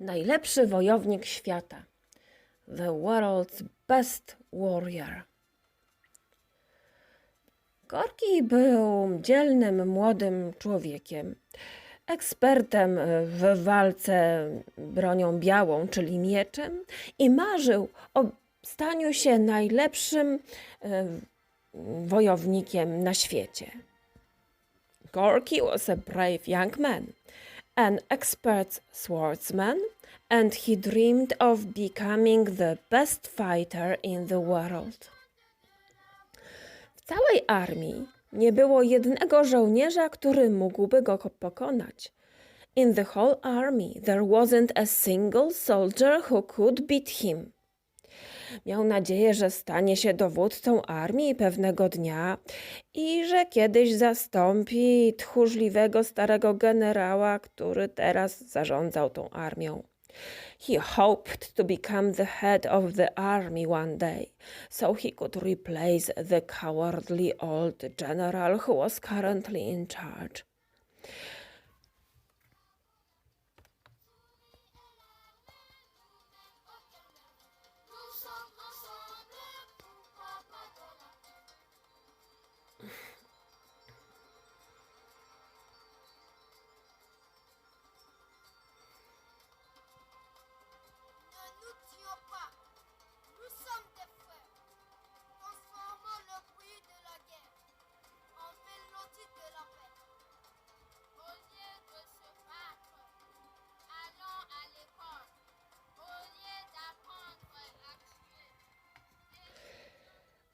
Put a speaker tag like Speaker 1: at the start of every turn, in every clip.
Speaker 1: najlepszy wojownik świata. The world's best warrior. Korki był dzielnym młodym człowiekiem, ekspertem w walce bronią białą, czyli mieczem, i marzył o staniu się najlepszym e, wojownikiem na świecie. Gorky was a brave young man, an expert swordsman, and he dreamed of becoming the best fighter in the world. W całej armii nie było jednego żołnierza, który mógłby go ko- pokonać. In the whole army there wasn't a single soldier who could beat him. Miał nadzieję, że stanie się dowódcą armii pewnego dnia i że kiedyś zastąpi tchórzliwego starego generała, który teraz zarządzał tą armią. He hoped to become the head of the army one day, so he could replace the cowardly old general who was currently in charge.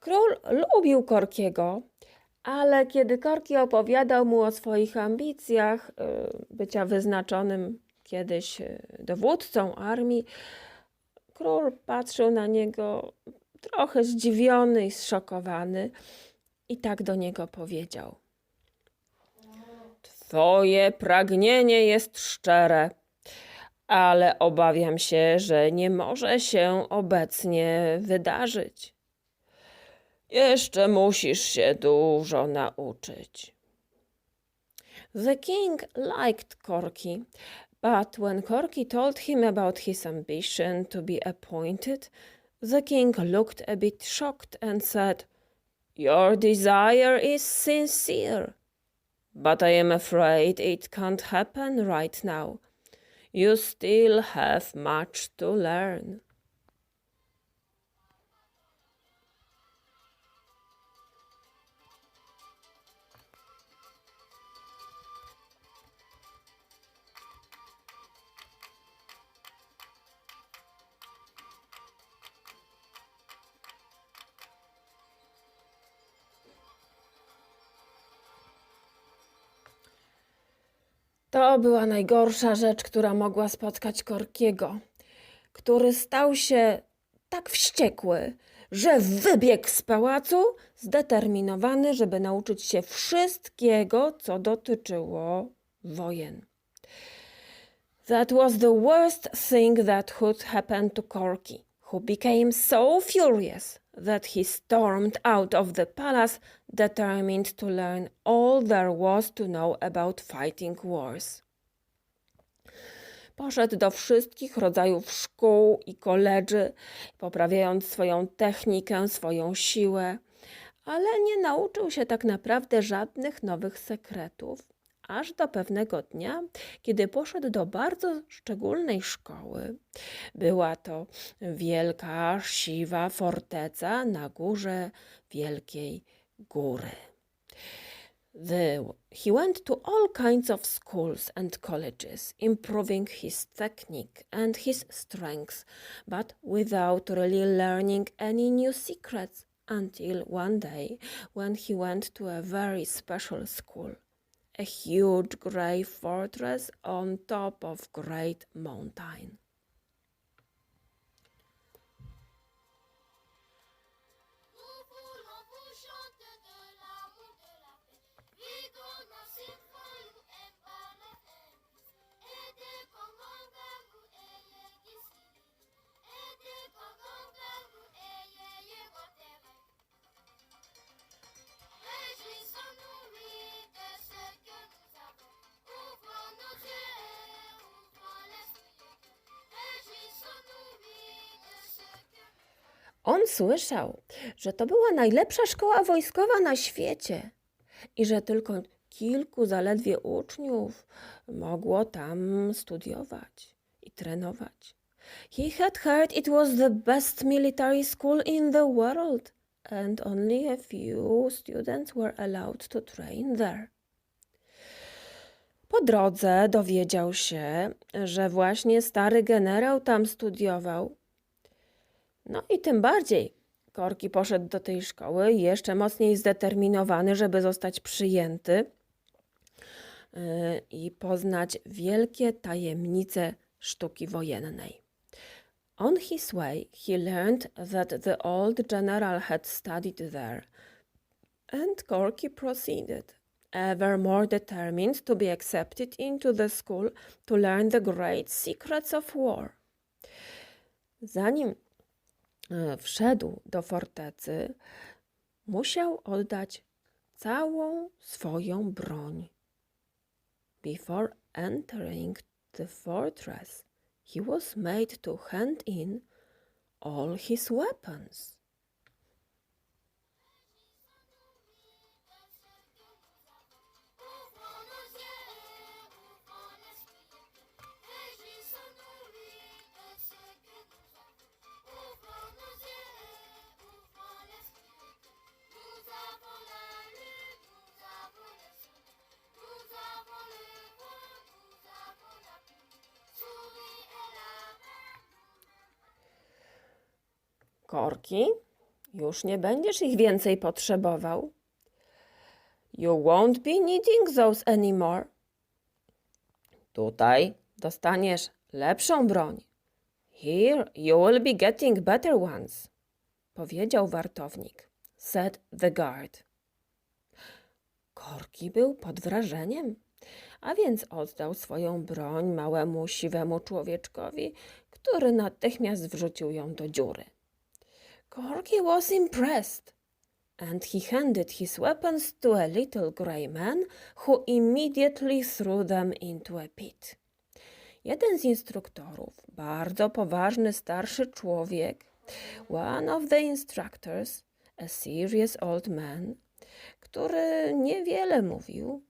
Speaker 1: Król lubił Korkiego, ale kiedy Korki opowiadał mu o swoich ambicjach, y, bycia wyznaczonym kiedyś y, dowódcą armii, król patrzył na niego trochę zdziwiony i zszokowany i tak do niego powiedział: Twoje pragnienie jest szczere, ale obawiam się, że nie może się obecnie wydarzyć. Jeszcze musisz się dużo nauczyć. The king liked Corky, but when Corky told him about his ambition to be appointed, the king looked a bit shocked and said, Your desire is sincere, but I am afraid it can't happen right now. You still have much to learn. To była najgorsza rzecz, która mogła spotkać Korkiego, który stał się tak wściekły, że wybiegł z pałacu, zdeterminowany, żeby nauczyć się wszystkiego, co dotyczyło wojen. That was the worst thing that could happen to Corky, who became so furious that he stormed out of the palace, determined to learn all there was to know about fighting wars. Poszedł do wszystkich rodzajów szkół i koledży, poprawiając swoją technikę, swoją siłę, ale nie nauczył się tak naprawdę żadnych nowych sekretów, aż do pewnego dnia, kiedy poszedł do bardzo szczególnej szkoły. Była to wielka, siwa forteca na górze wielkiej góry. The, he went to all kinds of schools and colleges, improving his technique and his strength, but without really learning any new secrets until one day when he went to a very special school, a huge grey fortress on top of great mountain. On słyszał, że to była najlepsza szkoła wojskowa na świecie i że tylko kilku zaledwie uczniów mogło tam studiować i trenować. He had heard it was the best military school in the world and only a few students were allowed to train there. Po drodze dowiedział się, że właśnie stary generał tam studiował. No i tym bardziej Korki poszedł do tej szkoły jeszcze mocniej zdeterminowany, żeby zostać przyjęty yy, i poznać wielkie tajemnice sztuki wojennej. On his way, he learned that the old general had studied there, and Corky proceeded, ever more determined to be accepted into the school to learn the great secrets of war. Zanim wszedł do fortecy, musiał oddać całą swoją broń. Before entering the fortress, he was made to hand in all his weapons. Korki, już nie będziesz ich więcej potrzebował. You won't be needing those anymore. Tutaj dostaniesz lepszą broń. Here you will be getting better ones, powiedział wartownik. Said the guard. Korki był pod wrażeniem, a więc oddał swoją broń małemu siwemu człowieczkowi, który natychmiast wrzucił ją do dziury. Corky was impressed, and he handed his weapons to a little grey man, who immediately threw them into a pit. Jeden z instruktorów, bardzo poważny starszy człowiek, one of the instructors, a serious old man, który niewiele mówił,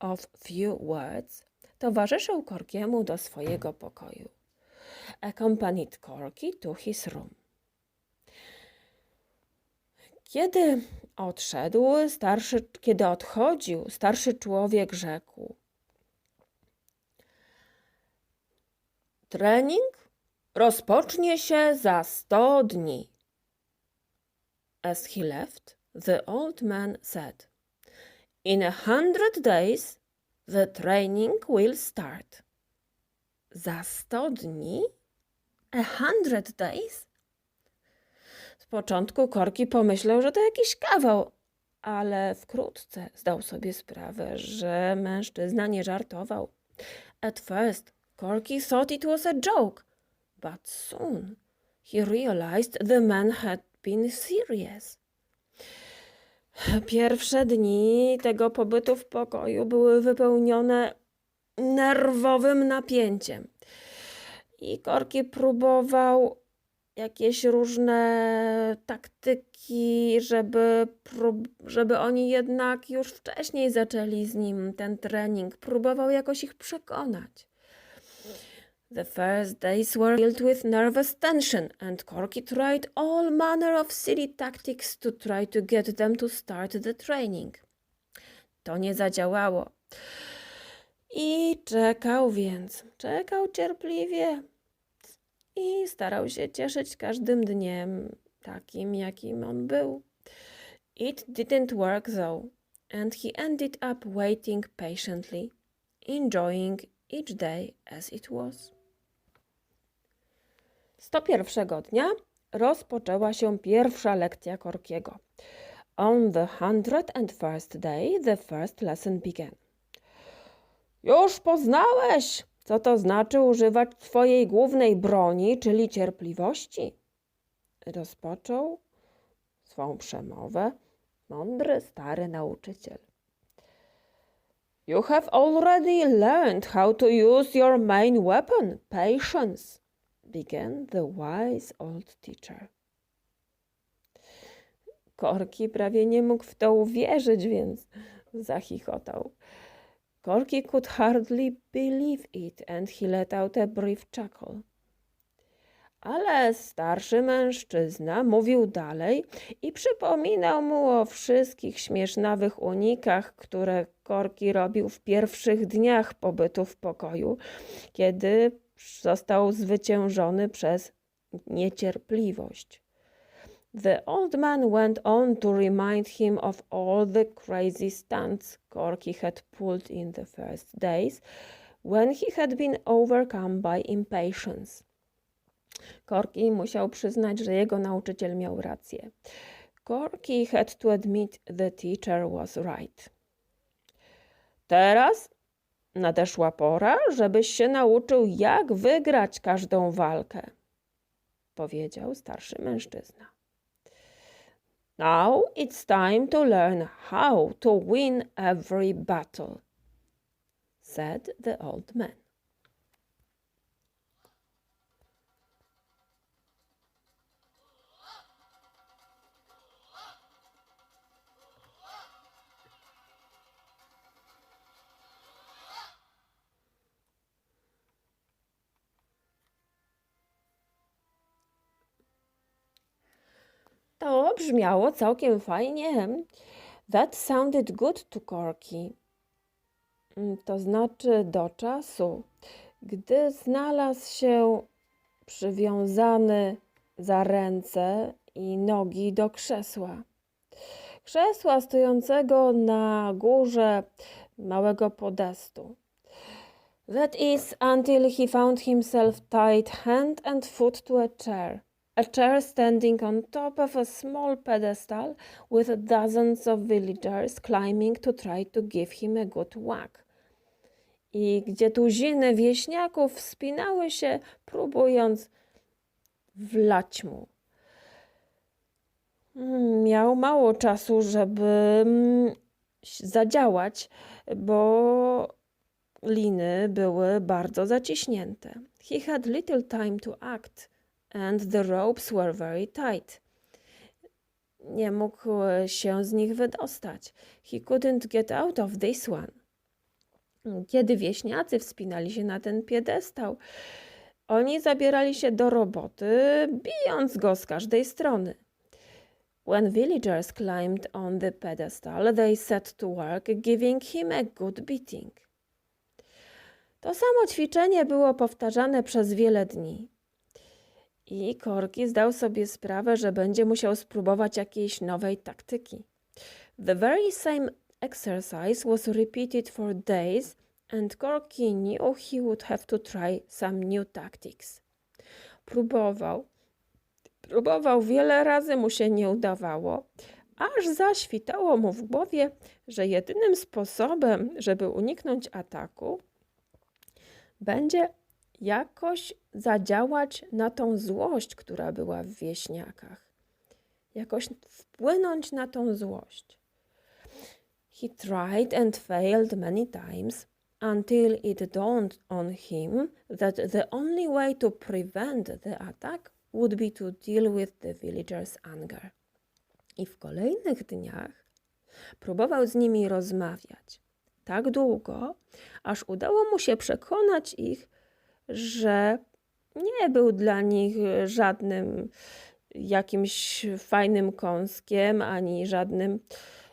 Speaker 1: of few words, towarzyszył Korkiemu do swojego pokoju. Accompanied Corky to his room. Kiedy odszedł, starszy, kiedy odchodził, starszy człowiek rzekł: Trening rozpocznie się za sto dni. As he left, the old man said: In a hundred days, the training will start. Za sto dni? A hundred days? Początku Korki pomyślał, że to jakiś kawał, ale wkrótce zdał sobie sprawę, że mężczyzna nie żartował. At first, Corky thought it was a joke, but soon he realized the man had been serious. Pierwsze dni tego pobytu w pokoju były wypełnione nerwowym napięciem. I Korki próbował jakieś różne taktyki, żeby, żeby oni jednak już wcześniej zaczęli z nim ten trening. Próbował jakoś ich przekonać. The first days were filled with nervous tension, and Corky tried all manner of silly tactics to try to get them to start the training. To nie zadziałało. I czekał więc, czekał cierpliwie i starał się cieszyć każdym dniem takim, jakim on był. It didn't work though, and he ended up waiting patiently, enjoying each day as it was. 101 dnia rozpoczęła się pierwsza lekcja Korkiego. On the hundred and first day the first lesson began. Już poznałeś, co to znaczy używać swojej głównej broni, czyli cierpliwości? Rozpoczął swą przemowę mądry stary nauczyciel. You have already learned how to use your main weapon, patience, began the wise old teacher. Korki prawie nie mógł w to uwierzyć, więc zachichotał. Korki could hardly believe it and he let out a brief chuckle. Ale starszy mężczyzna mówił dalej i przypominał mu o wszystkich śmiesznawych unikach, które Korki robił w pierwszych dniach pobytu w pokoju, kiedy został zwyciężony przez niecierpliwość. The old man went on to remind him of all the crazy stunts Corky had pulled in the first days when he had been overcome by impatience. Corky musiał przyznać, że jego nauczyciel miał rację. Corky had to admit the teacher was right. Teraz nadeszła pora, żebyś się nauczył, jak wygrać każdą walkę, powiedział starszy mężczyzna. Now it's time to learn how to win every battle, said the old man. To brzmiało całkiem fajnie. That sounded good to Corky. Mm, To znaczy do czasu, gdy znalazł się przywiązany za ręce i nogi do krzesła. Krzesła stojącego na górze małego podestu. That is until he found himself tied hand and foot to a chair. A chair standing on top of a small pedestal with dozens of villagers climbing to try to give him a good whack. I gdzie tuziny wieśniaków wspinały się, próbując wlać mu. Mm, Miał mało czasu, żeby mm, zadziałać, bo liny były bardzo zaciśnięte. He had little time to act and the ropes were very tight. Nie mógł się z nich wydostać. He couldn't get out of this one. Kiedy wieśniacy wspinali się na ten piedestał, oni zabierali się do roboty, bijąc go z każdej strony. When villagers climbed on the pedestal, they set to work giving him a good beating. To samo ćwiczenie było powtarzane przez wiele dni. I Korki zdał sobie sprawę, że będzie musiał spróbować jakiejś nowej taktyki. The very same exercise was repeated for days, and Korki knew he would have to try some new tactics. Próbował, próbował wiele razy, mu się nie udawało, aż zaświtało mu w głowie, że jedynym sposobem, żeby uniknąć ataku, będzie jakoś zadziałać na tą złość, która była w wieśniakach. Jakoś wpłynąć na tą złość. He tried and failed many times until it dawned on him that the only way to prevent the attack would be to deal with the villagers' anger. I w kolejnych dniach próbował z nimi rozmawiać tak długo, aż udało mu się przekonać ich, że nie był dla nich żadnym jakimś fajnym kąskiem ani żadnym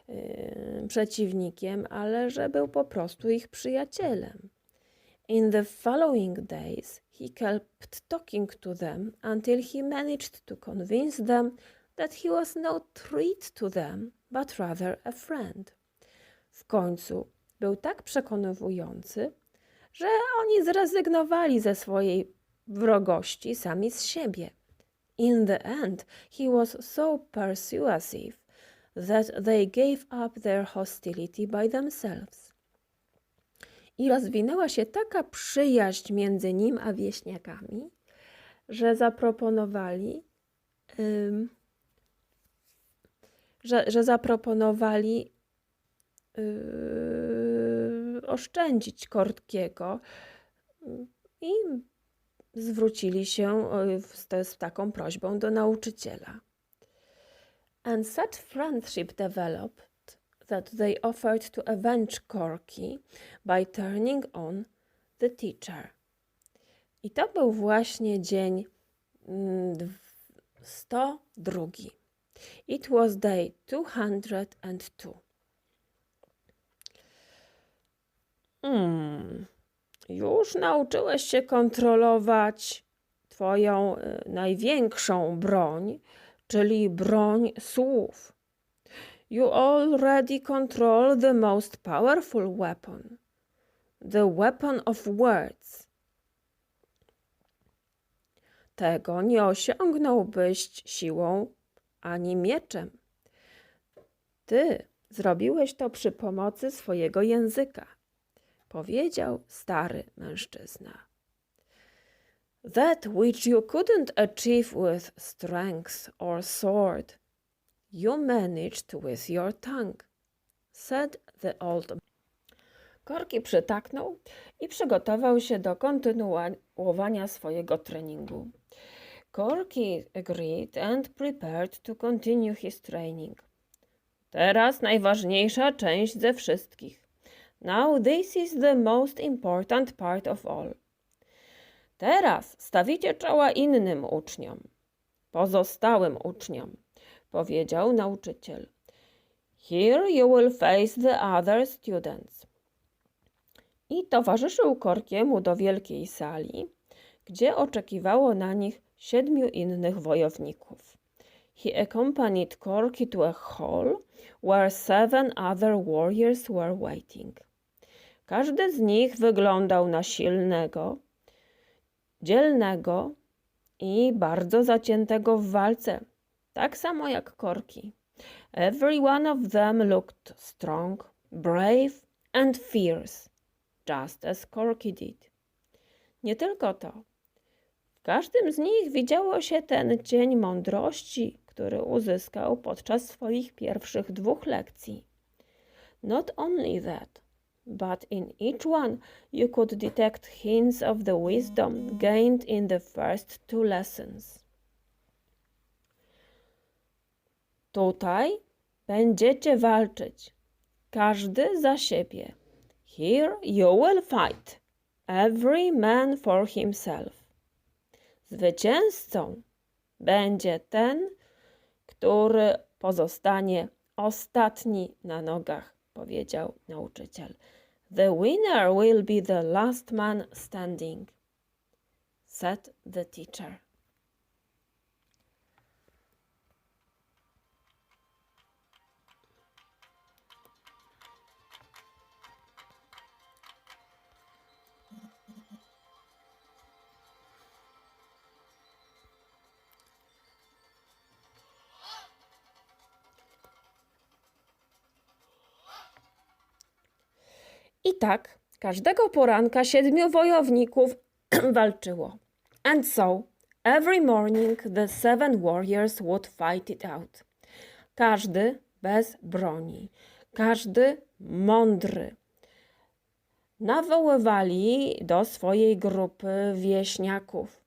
Speaker 1: yy, przeciwnikiem, ale że był po prostu ich przyjacielem. In the following days, he kept talking to them until he managed to convince them that he was no threat to them, but rather a friend. W końcu był tak przekonywujący, że oni zrezygnowali ze swojej wrogości sami z siebie. In the end, he was so persuasive that they gave up their hostility by themselves. I rozwinęła się taka przyjaźń między nim a wieśniakami, że zaproponowali, ym, że, że zaproponowali yy, oszczędzić Kortkiego i zwrócili się z, z taką prośbą do nauczyciela. And such friendship developed that they offered to avenge Corky by turning on the teacher. I to był właśnie dzień mm, dw- 102. It was day 202. Hmm. Już nauczyłeś się kontrolować Twoją y, największą broń, czyli broń słów. You already control the most powerful weapon, the weapon of words. Tego nie osiągnąłbyś siłą ani mieczem. Ty zrobiłeś to przy pomocy swojego języka, powiedział stary mężczyzna. That which you couldn't achieve with strength or sword, you managed with your tongue, said the old. Korki przytaknął i przygotował się do kontynuowania swojego treningu. Corky agreed and prepared to continue his training. Teraz najważniejsza część ze wszystkich. Now this is the most important part of all. Teraz stawicie czoła innym uczniom, pozostałym uczniom, powiedział nauczyciel. Here you will face the other students. I towarzyszył Korkiemu do wielkiej sali, gdzie oczekiwało na nich siedmiu innych wojowników. He accompanied Corky to a hall where seven other warriors were waiting. Każdy z nich wyglądał na silnego, dzielnego i bardzo zaciętego w walce, tak samo jak Korki. Every one of them looked strong, brave and fierce, just as Corky did. Nie tylko to. W każdym z nich widziało się ten cień mądrości, który uzyskał podczas swoich pierwszych dwóch lekcji. Not only that, but in each one you could detect hints of the wisdom gained in the first two lessons. Tutaj będziecie walczyć, każdy za siebie. Here you will fight, every man for himself. Zwycięzcą będzie ten, który pozostanie ostatni na nogach, powiedział nauczyciel. The winner will be the last man standing, said the teacher. I tak każdego poranka siedmiu wojowników walczyło. And so, every morning the seven warriors would fight it out. Każdy bez broni, każdy mądry. Nawoływali do swojej grupy wieśniaków.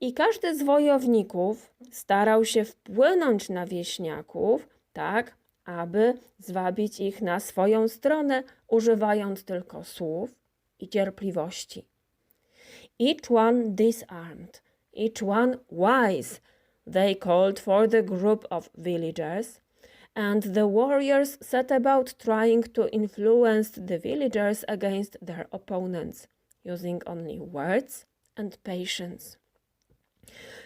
Speaker 1: I każdy z wojowników starał się wpłynąć na wieśniaków, tak aby zwabić ich na swoją stronę, używając tylko słów i cierpliwości. Each one disarmed, each one wise, they called for the group of villagers, and the warriors set about trying to influence the villagers against their opponents, using only words and patience.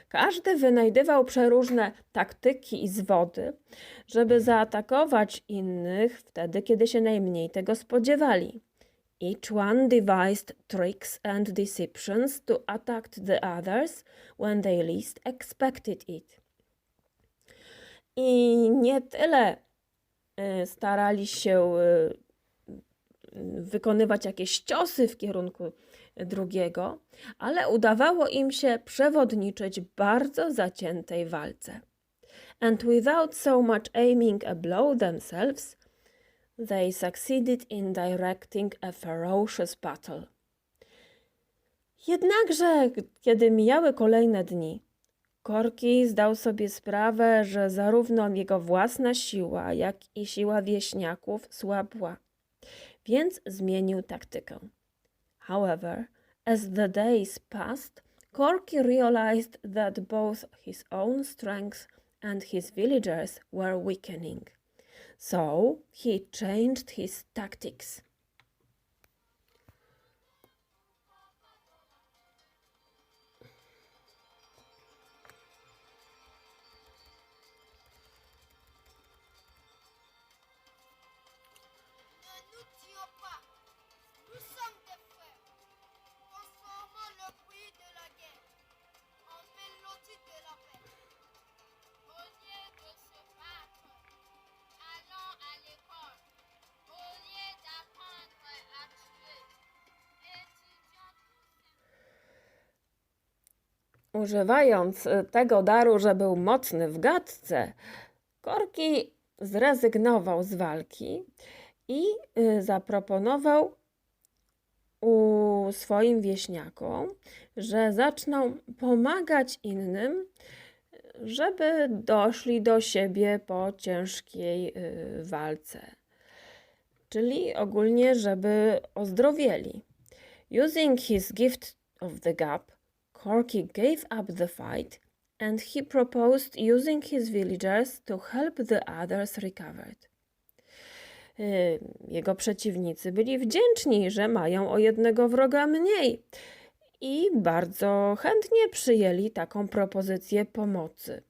Speaker 1: Każdy wynajdywał przeróżne taktyki i zwody, żeby zaatakować innych wtedy, kiedy się najmniej tego spodziewali. Each one devised tricks and deceptions to attack the others when they least expected it. I nie tyle y, starali się y, wykonywać jakieś ciosy w kierunku drugiego, ale udawało im się przewodniczyć bardzo zaciętej walce. And without so much aiming a blow themselves, they succeeded in directing a ferocious battle. Jednakże, kiedy mijały kolejne dni, Korki zdał sobie sprawę, że zarówno jego własna siła, jak i siła wieśniaków słabła, więc zmienił taktykę. However, as the days passed, Corky realized that both his own strength and his villagers were weakening. So he changed his tactics. Używając y, tego daru, że był mocny w gadce, Korki zrezygnował z walki i y, zaproponował swoim wieśniakom, że zaczną pomagać innym, żeby doszli do siebie po ciężkiej y, walce. Czyli ogólnie, żeby ozdrowieli. Using his gift of the gap, Corky gave up the fight and he proposed using his villagers to help the others recovered. Jego przeciwnicy byli wdzięczni, że mają o jednego wroga mniej i bardzo chętnie przyjęli taką propozycję pomocy.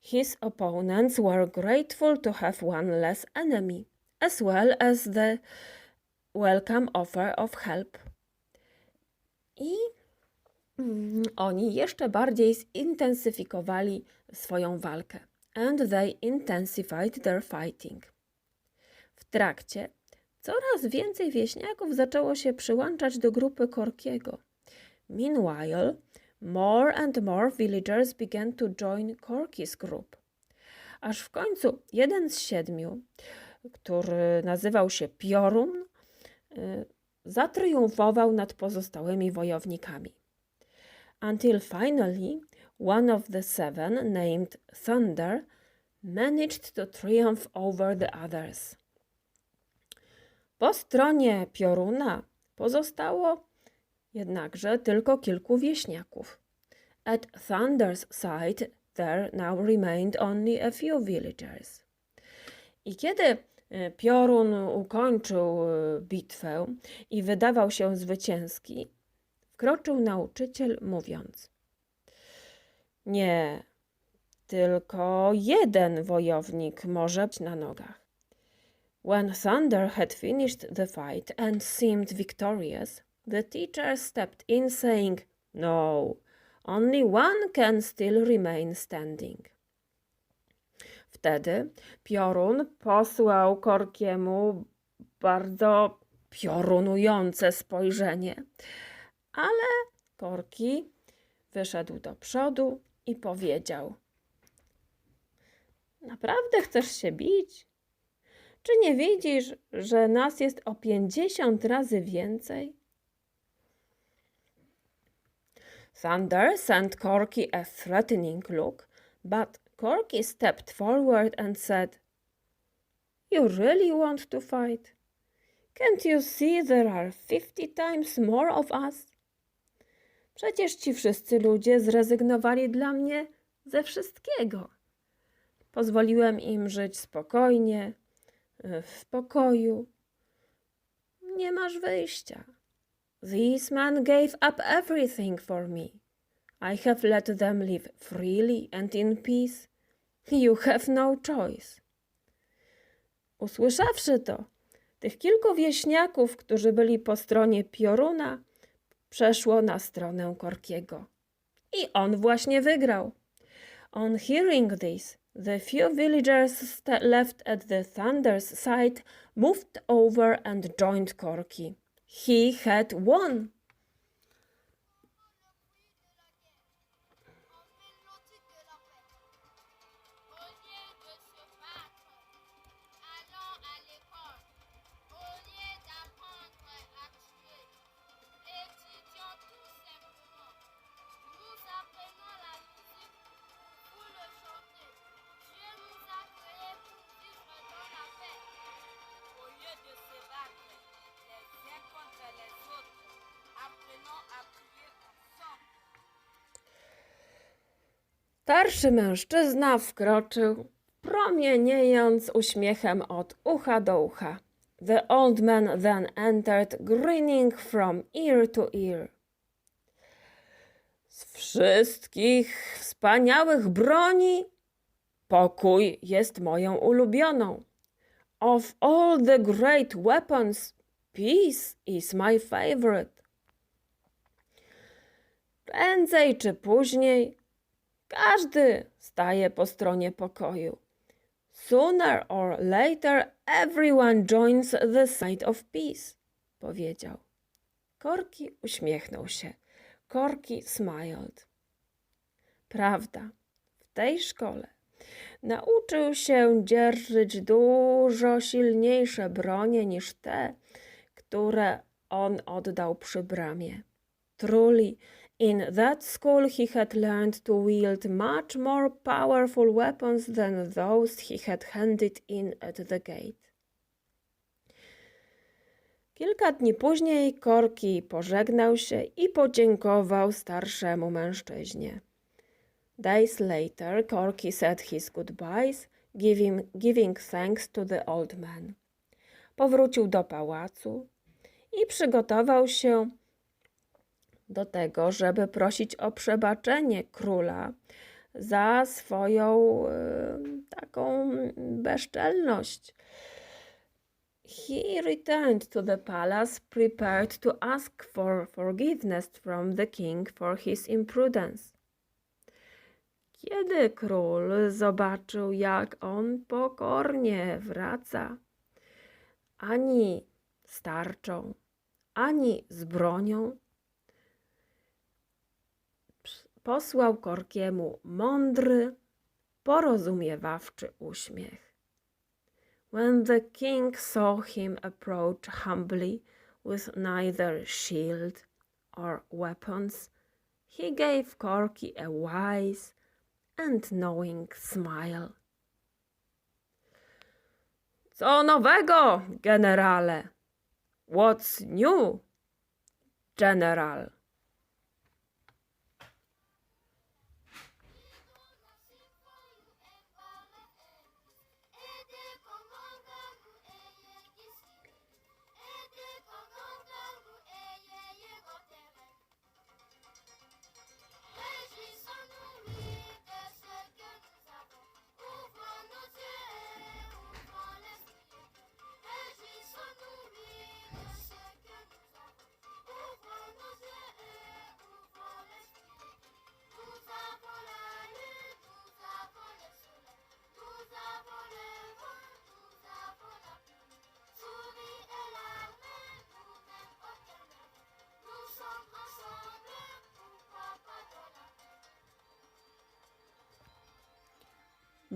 Speaker 1: His opponents were grateful to have one less enemy, as well as the welcome offer of help. I Oni jeszcze bardziej zintensyfikowali swoją walkę. And they intensified their fighting. W trakcie coraz więcej wieśniaków zaczęło się przyłączać do grupy Korkiego. Meanwhile, more and more villagers began to join Corky's group. Aż w końcu jeden z siedmiu, który nazywał się Piorun, y, zatriumfował nad pozostałymi wojownikami until finally one of the seven, named Thunder, managed to triumph over the others. Po stronie pioruna pozostało jednakże tylko kilku wieśniaków. At Thunder's side there now remained only a few villagers. I kiedy e, piorun ukończył e, bitwę i wydawał się zwycięski, wkroczył nauczyciel, mówiąc: Nie, tylko jeden wojownik może być na nogach. When Thunder had finished the fight and seemed victorious, the teacher stepped in, saying, No, only one can still remain standing. Wtedy piorun posłał Korkiemu bardzo piorunujące spojrzenie ale Korki wyszedł do przodu i powiedział: Naprawdę chcesz się bić? Czy nie widzisz, że nas jest o pięćdziesiąt razy więcej? Thunder sent Corky a threatening look, but Corky stepped forward and said, You really want to fight? Can't you see there are fifty times more of us? Przecież ci wszyscy ludzie zrezygnowali dla mnie ze wszystkiego. Pozwoliłem im żyć spokojnie, w pokoju. Nie masz wyjścia. These men gave up everything for me. I have let them live freely and in peace. You have no choice. Usłyszawszy to, tych kilku wieśniaków, którzy byli po stronie Pioruna, przeszło na stronę Korkiego. I on właśnie wygrał. On hearing this, the few villagers left at the Thunder's side moved over and joined Corky. He had won. Starszy mężczyzna wkroczył, promieniejąc uśmiechem od ucha do ucha. The old man then entered, grinning from ear to ear. Z wszystkich wspaniałych broni pokój jest moją ulubioną. Of all the great weapons, peace is my favorite. Prędzej czy później każdy staje po stronie pokoju. Sooner or later everyone joins the side of peace, powiedział. Korki uśmiechnął się. Korki smiled. Prawda, w tej szkole nauczył się dzierżyć dużo silniejsze bronie niż te, które on oddał przy bramie. Truly, in that school he had learned to wield much more powerful weapons than those he had handed in at the gate. Kilka dni później Korki pożegnał się i podziękował starszemu mężczyźnie. Days later, Corky said his goodbyes, giving, giving thanks to the old man. Powrócił do pałacu i przygotował się do tego, żeby prosić o przebaczenie króla za swoją e, taką bezczelność. He returned to the palace prepared to ask for forgiveness from the king for his imprudence. Kiedy król zobaczył, jak on pokornie wraca, ani z tarczą, ani z bronią, posłał Korkiemu mądry, porozumiewawczy uśmiech. When the king saw him approach humbly with neither shield or weapons, he gave Corky a wise and knowing smile. Co nowego, generale? What's new, general?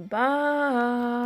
Speaker 1: Bye.